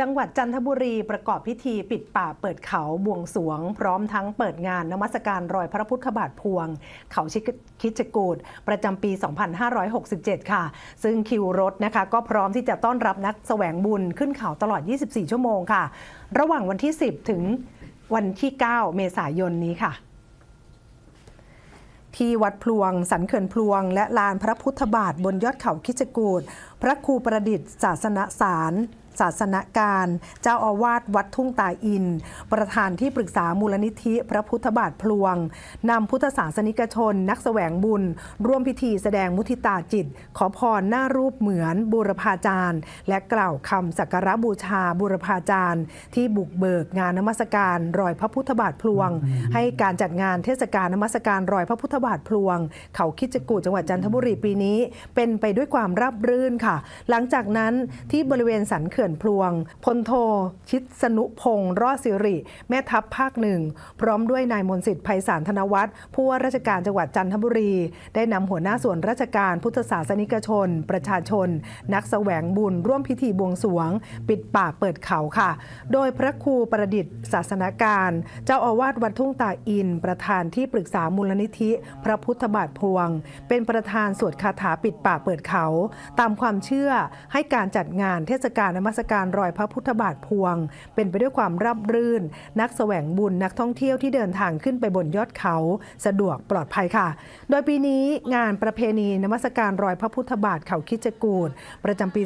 จังหวัดจันทบุรีประกอบพิธีปิดป่าเปิดเขาบวงสรวง พร้อมทั้งเปิดงานนมัสการรอยพระพุทธบาทพวง เขาชิคิจกูดประจำปี 2567 ค่ะ ซึ่งคิวรถนะคะก็พร้อมที่จะต้อนรับนักแสวงบุญขึ้นเขาตลอด 24 ชั่วโมงค่ะ ระหว่างวันที่ 10 ถึงวันที่ 9 เมษายนนี้ค่ะที่วัดพลวง สันเขื่อนพลวง และลานพระพุทธบาทบนยอดเขาคิจกูดพระครูประดิษฐ์ศาสนสาร ศาสนการ เจ้าอาวาสวัดทุ่งตาอิน ประธานที่ปรึกษามูลนิธิพระพุทธบาทพลวงนำพุทธศาสนิกชน นักแสวงบุญ ร่วมพิธีแสดงมุทิตาจิต ขอพรหน้ารูปเหมือนบูรพาจารย์ และกล่าวคำสักการะบูชาบูรพาจารย์ ที่บุกเบิกงานนมัสการรอยพระพุทธบาทพลวง ให้การจัดงานเทศกาลนมัสการรอยพระพุทธบาทพลวง เขาคิดจกูดจังหวัดจันทบุรีปีนี้ เป็นไปด้วยความราบรื่นค่ะ หลังจากนั้นที่บริเวณสันเขื่อนพลวงพลโท ชิดสนุพงศ์รอดสิริ แม่ทัพภาคหนึ่ง พร้อมด้วยนายมนสิทธิ์ไพศาลธนวัฒน์ผู้ว่าราชการจังหวัดจันทบุรี ได้นำหัวหน้าส่วนราชการพุทธศาสนิกชน ประชาชน นักแสวงบุญ ร่วมพิธีบวงสวง ปิดป่าเปิดเขาค่ะ โดยพระครูประดิษฐ์ศาสนาการ เจ้าอาวาสวัดทุ่งตาอิน ประธานที่ปรึกษามูลนิธิ พระพุทธบาทพวง เป็นประธานสวดคาถาปิดป่าเปิดเขา ตามความเชื่อให้การจัดงานเทศกาลนมัสการรอยพระพุทธบาทพวง เป็นไปด้วยความราบรื่น นักแสวงบุญนักท่องเที่ยวที่เดินทางขึ้นไปบนยอดเขา สะดวกปลอดภัยค่ะ โดยปีนี้งานประเพณีนมัสการรอยพระพุทธบาทเขาคิดจกูดประจำปี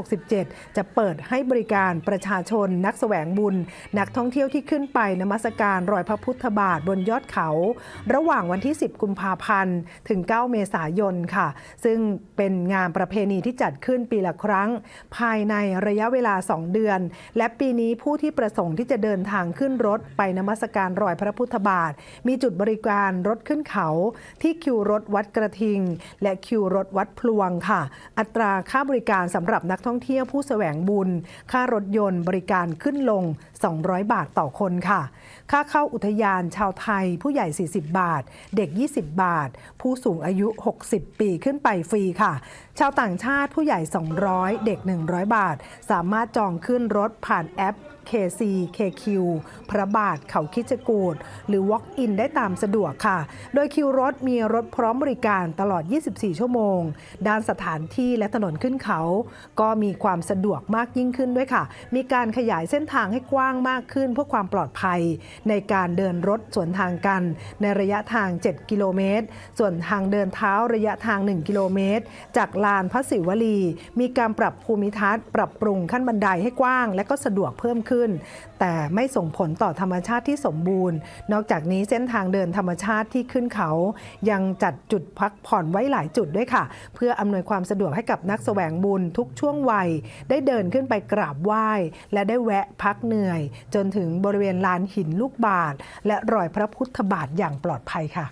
2567 จะเปิดให้บริการประชาชน นักแสวงบุญ นักท่องเที่ยวที่ขึ้นไปนมัสการรอยพระพุทธบาทบนยอดเขา ระหว่างวันที่ 10 กุมภาพันธ์ถึง 9 เมษายนค่ะ ซึ่งเป็นงานประเพณีที่จัดขึ้นปีละครั้ง ภายในระยะเวลา 2 เดือน และปีนี้ผู้ที่ประสงค์ที่จะเดินทางขึ้นรถไปนมัสการรอยพระพุทธบาท มีจุดบริการรถขึ้นเขา ที่คิวรถวัดกระทิง และคิวรถวัดพลวงค่ะ อัตราค่าบริการสำหรับนักท่องเที่ยวผู้แสวงบุญ ค่ารถยนต์บริการขึ้นลง 200 บาทต่อคนค่ะ ค่าเข้าอุทยานชาวไทย ผู้ใหญ่ 40 บาท เด็ก 20 บาท ผู้สูงอายุ 60 ปีขึ้นไปฟรีค่ะชาวต่างชาติผู้ใหญ่ 200 เด็ก 100 บาท สามารถจองขึ้นรถผ่านแอป KC KQ พระบาทเขาคิดจกูดหรือ Walk in ได้ตามสะดวกค่ะ โดยคิวรถมีรถพร้อมบริการตลอด 24 ชั่วโมง ด้านสถานที่และถนนขึ้นเขา ก็มีความสะดวกมากยิ่งขึ้นด้วยค่ะ มีการขยายเส้นทางให้กว้างมากขึ้นเพื่อความปลอดภัย ในการเดินรถสวนทางกัน ในระยะทาง 7 กิโลเมตร ส่วนทางเดินเท้าระยะทาง 1 กิโลเมตร จากลานพระศิวลี มีการปรับภูมิทัศน์ ปรับปรุงขั้นบันไดให้กว้าง และก็สะดวกเพิ่มขึ้นแต่ไม่ส่งผลต่อธรรมชาติที่สมบูรณ์ นอกจากนี้เส้นทางเดินธรรมชาติที่ขึ้นเขา ยังจัดจุดพักผ่อนไว้หลายจุดด้วยค่ะ เพื่ออำนวยความสะดวกให้กับนักแสวงบุญทุกช่วงวัย ได้เดินขึ้นไปกราบไหว้ และได้แวะพักเหนื่อย จนถึงบริเวณลานหินลูกบาทและรอยพระพุทธบาทอย่างปลอดภัยค่ะ